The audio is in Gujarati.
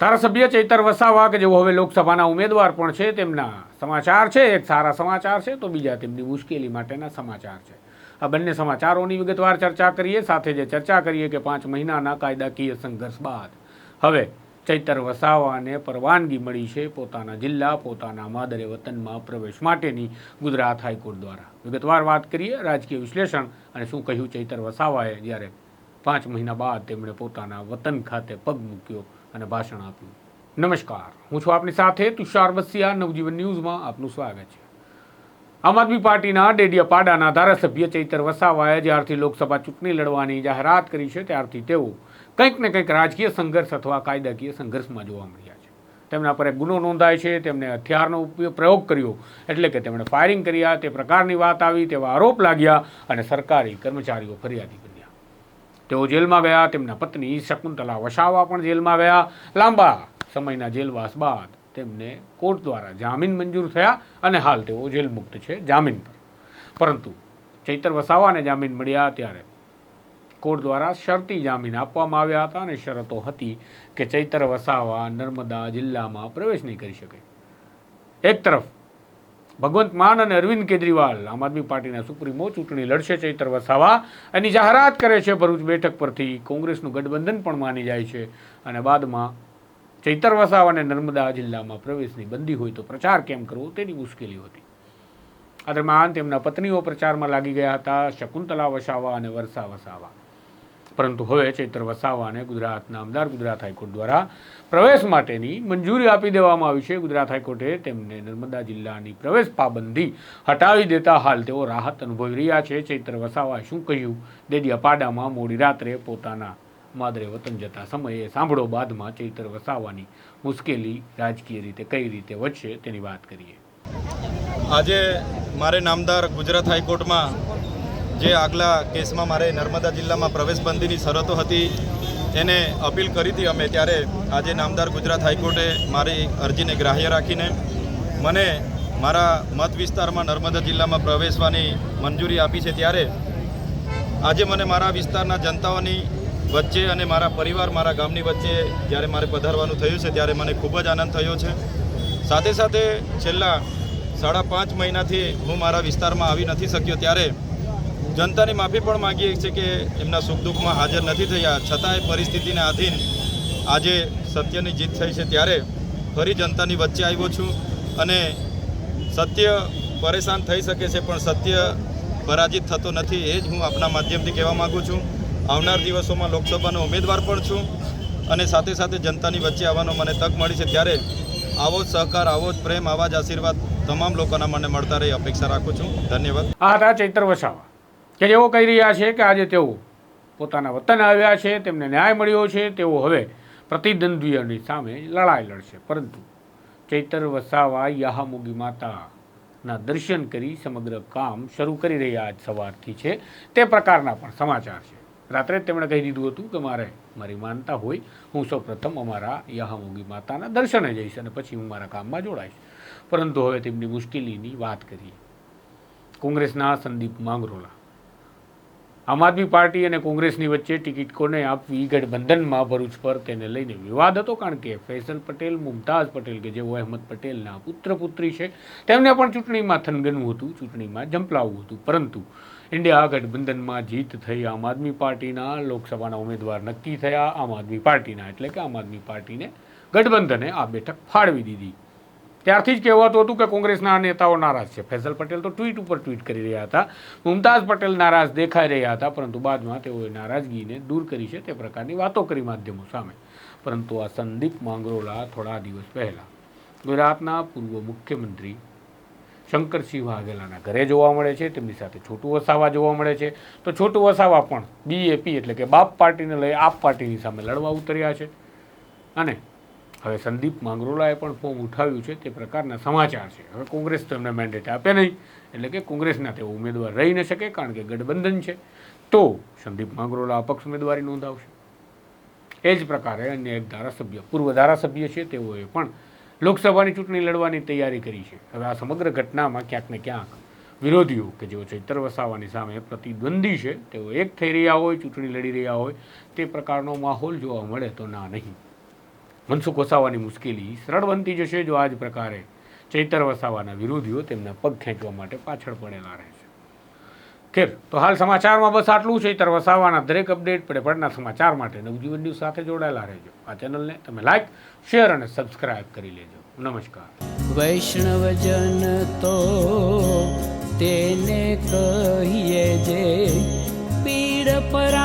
ધારાસભ્ય ચૈતર વસાવા કે જેઓ હવે લોકસભાના ઉમેદવાર પણ છે, તેમના સમાચાર છે, એક સારા સમાચાર છે, તો બીજા તેમની મુશ્કેલી માટેના સમાચાર છે. આ બંને સમાચારોની વિગતવાર ચર્ચા કરીએ, સાથે જે ચર્ચા કરીએ કે પાંચ મહિનાના કાયદાકીય સંઘર્ષ બાદ. હવે ચૈતર વસાવાને પરવાનગી મળી છે પોતાના જિલ્લા, પોતાના માદરે વતનમાં પ્રવેશ માટેની ગુજરાત હાઈકોર્ટ દ્વારા. વિગતવાર વાત કરીએ, રાજકીય વિશ્લેષણ અને શું કહ્યું ચૈતર વસાવાએ, જ્યારે પાંચ મહિના બાદ તેમણે પોતાના વતન ખાતે પગ મૂક્યો. અને ભાષણ આપ્યું. નમસ્કાર, હું છું આપની સાથે તુષાર વસિયા, નવજીવન ન્યૂઝમાં આપનું સ્વાગત છે. આમ આદમી પાર્ટીના ડેડિયાપાડાના ધારાસભ્ય ચૈતર વસાવાએ જ્યારથી લોકસભા ચૂંટણી લડવાની જાહેરાત કરી છે, ત્યારથી તેઓ કંઈક ને કંઈક રાજકીય સંઘર્ષ અથવા કાયદાકીય સંઘર્ષમાં જોવા મળ્યા છે. તેમના પર એક ગુનો નોંધાય છે તેમણે હથિયારનો ઉપયોગ પ્રયોગ કર્યો, એટલે કે તેમણે ફાયરિંગ કર્યા તે પ્રકારની વાત આવી, તેવા આરોપ લાગ્યા અને સરકારી કર્મચારીઓ ફરિયાદી બન્યા તેઓ જેલમાં ગયા, તેમના પત્ની શકુંતલા વસાવા પણ જેલમાં ગયા. લાંબા સમયના જેલવાસ બાદ તેમને કોર્ટ દ્વારા જામીન મંજૂર થયા અને હાલ તેઓ જેલ મુક્ત છે જામીન પર. પરંતુ ચૈતર વસાવાને જામીન મળ્યા ત્યારે કોર્ટ દ્વારા શરતી જામીન આપવામાં આવ્યા હતા અને શરતો હતી કે ચૈતર વસાવા નર્મદા જિલ્લામાં પ્રવેશ નહીં કરી શકે. એક તરફ ભગવંત માન અને અરવિંદ કેજરીવાલ આમ આદમી પાર્ટીના સુપ્રીમો ચૂંટણી લડશે ચૈતર વસાવા એની જાહેરાત કરે છે ભરૂચ બેઠક પરથી. કોંગ્રેસનું ગઠબંધન પણ માની જાય છે અને બાદમાં ચૈતર વસાવા અને નર્મદા જિલ્લામાં પ્રવેશની બંદી હોય તો પ્રચાર કેમ કરવો તેની મુશ્કેલી હતી. આ દરમિયાન તેમના પત્નીઓ પ્રચારમાં લાગી ગયા હતા. શકુંતલા વસાવા અને વર્ષા વસાવા. પરંતુ હવે ચૈતર વસાવાને ગુજરાતના અમદાર ગુજરાત હાઈકોર્ટ દ્વારા પ્રવેશ માટેની મંજૂરી આપી દેવામાં આવી છે. ગુજરાત હાઈકોર્ટે તેમને નર્મદા જિલ્લાની પ્રવેશ પાબંદી હટાવી દેતા હાલ તેઓ રાહત અનુભવી રહ્યા છે. ચૈતર વસાવાએ શું કહ્યું? દેડિયાપાડામાં મોડી રાત્રે પોતાના માદરે વતન જતા સમયે સાંભળો. બાદમાં ચૈતર વસાવાની મુશ્કેલી રાજકીય રીતે કઈ રીતે વધશે તેની વાત કરીએ. આજે મારે નામદાર ગુજરાત હાઈકોર્ટમાં જે આગલા કેસમાં મારે નર્મદા જિલ્લામાં પ્રવેશબંધીની શરતો હતી, એને અપીલ કરી હતી અમે ત્યારે આજે નામદાર ગુજરાત હાઈકોર્ટે મારી અરજીને ગ્રાહ્ય રાખીને મને મારા મત વિસ્તારમાં નર્મદા જિલ્લામાં પ્રવેશવાની મંજૂરી આપી છે ત્યારે આજે મને મારા વિસ્તારના જનતાઓની વચ્ચે અને મારા પરિવાર મારા ગામની વચ્ચે જ્યારે મારે પધારવાનું થયું છે ત્યારે મને ખૂબ જ આનંદ થયો છે. સાથે સાથે છેલ્લા સાડા પાંચ મહિનાથી હું મારા વિસ્તારમાં આવી નથી શક્યો ત્યારે જનતાની માફી પણ માગીએ છીએ કે એમના સુખ દુઃખમાં હાજર નથી થયા. છતાંય પરિસ્થિતિને આધીન આજે સત્યની જીત થઈ છે ત્યારે ફરી જનતાની વચ્ચે આવ્યો છું અને સત્ય પરેશાન થઈ શકે છે, પણ સત્ય પરાજિત થતો નથી એ જ હું આપના માધ્યમથી કહેવા માગું છું. આવનાર દિવસોમાં લોકસભાનો ઉમેદવાર પણ છું અને સાથે સાથે જનતાની વચ્ચે આવવાનો મને તક મળી છે. ત્યારે આવો જ સહકાર, આવો જ પ્રેમ, આવા જ આશીર્વાદ તમામ લોકોના મને મળતા રહી અપેક્ષા રાખું છું. ધન્યવાદ. હતા ચૈતર વસાવા કે જેઓ કહી રહ્યા છે કે આજે તેઓ પોતાના વતન આવ્યા છે, તેમને ન્યાય મળ્યો છે, તેઓ હવે પ્રતિદ્વંદ્વીઓની સામે લડાઈ લડશે. પરંતુ ચૈતર વસાવા યાહામોગી માતાના દર્શન કરી સમગ્ર કામ શરૂ કરી રહ્યા આજ સવારથી છે. તે પ્રકારના પણ સમાચાર છે. રાત્રે તેમણે કહી દીધું હતું કે મારે મારી માનતા હોય, હું સૌપ્રથમ અમારા યાહામોગી માતાના દર્શને જઈશ અને પછી હું મારા કામમાં જોડાઈશ. પરંતુ હવે તેમની મુશ્કેલીની વાત કરીએ. કોંગ્રેસના સંદીપ માંગરોલા આમ આદમી પાર્ટી અને કોંગ્રેસની વચ્ચે ટિકિટ કોને આપવી ગઠબંધનમાં ભરૂચ પર તેને લઈને વિવાદ હતો, કારણ કે ફૈસલ પટેલ, મુમતાઝ પટેલ કે જેઓ અહેમદ પટેલના પુત્ર પુત્રી છે, તેમને પણ ચૂંટણીમાં થનગનવું હતું, ચૂંટણીમાં ઝંપલાવવું હતું. પરંતુ ઇન્ડિયા ગઠબંધનમાં જીત થઈ આમ આદમી પાર્ટીના, લોકસભાના ઉમેદવાર નક્કી થયા આમ આદમી પાર્ટીના, એટલે કે આમ આદમી પાર્ટીને ગઠબંધને આ બેઠક ફાળવી દીધી. ત્યારથી જ કહેવાતું હતું કે કોંગ્રેસના નેતાઓ નારાજ છે. ફૈસલ પટેલ તો ટ્વીટ ઉપર ટ્વીટ કરી રહ્યા હતા. મુમતાઝ પટેલ નારાજ દેખાઈ રહ્યા હતા, પરંતુ બાદમાં તેઓએ નારાજગીને દૂર કરી છે તે પ્રકારની વાતો કરી માધ્યમો સામે. પરંતુ આ સંદીપ માંગરોલા થોડા દિવસ પહેલાં ગુજરાતના પૂર્વ મુખ્યમંત્રી શંકરસિંહ વાઘેલાના ઘરે જોવા મળે છે. તેમની સાથે છોટું વસાવા જોવા મળે છે. તો છોટું વસાવા પણ બીએપી એટલે કે બાપ પાર્ટીને લઈ આપ પાર્ટીની સામે લડવા ઉતર્યા છે. અને હવે સંદીપ માંગરોલાએ પણ ફોર્મ ઉઠાવ્યું છે તે પ્રકારના સમાચાર છે. હવે કોંગ્રેસ તો એમને મેન્ડેટ આપે નહીં, એટલે કે કોંગ્રેસના તેઓ ઉમેદવાર રહી ન શકે કારણ કે ગઠબંધન છે. તો સંદીપ માંગરોલા અપક્ષ ઉમેદવારી નોંધાવશે. એ જ પ્રકારે અન્ય એક ધારાસભ્ય, પૂર્વ ધારાસભ્ય છે, તેઓએ પણ લોકસભાની ચૂંટણી લડવાની તૈયારી કરી છે. હવે આ સમગ્ર ઘટનામાં ક્યાંક ને ક્યાંક વિરોધીઓ કે જેઓ ચૈતર વસાવાની સામે પ્રતિદ્વંદી છે, તેઓ એક થઈ રહ્યા હોય, ચૂંટણી લડી રહ્યા હોય, તે પ્રકારનો માહોલ જોવા મળે તો ના નહીં. મનસુખ વસાવાની મુશ્કેલી સરળ બનતી જશે જો આ જ પ્રકારે ચૈતર વસાવાના વિરોધીઓ તેમના પગ ખેંચવા માટે પાછળ પડેલા રહે છે. ખેર, તો હાલ સમાચારમાં બસ આટલું. ચૈતર વસાવાના દરેક અપડેટ પડે પડના સમાચાર માટે નવજીવન ન્યૂઝ સાથે જોડાયેલા રહેજો. આ ચેનલને તમે લાઈક, શેર અને સબસ્ક્રાઇબ કરી લેજો. નમસ્કાર. વૈષ્ણવજન તો તેને કહીએ જે પીડ પરા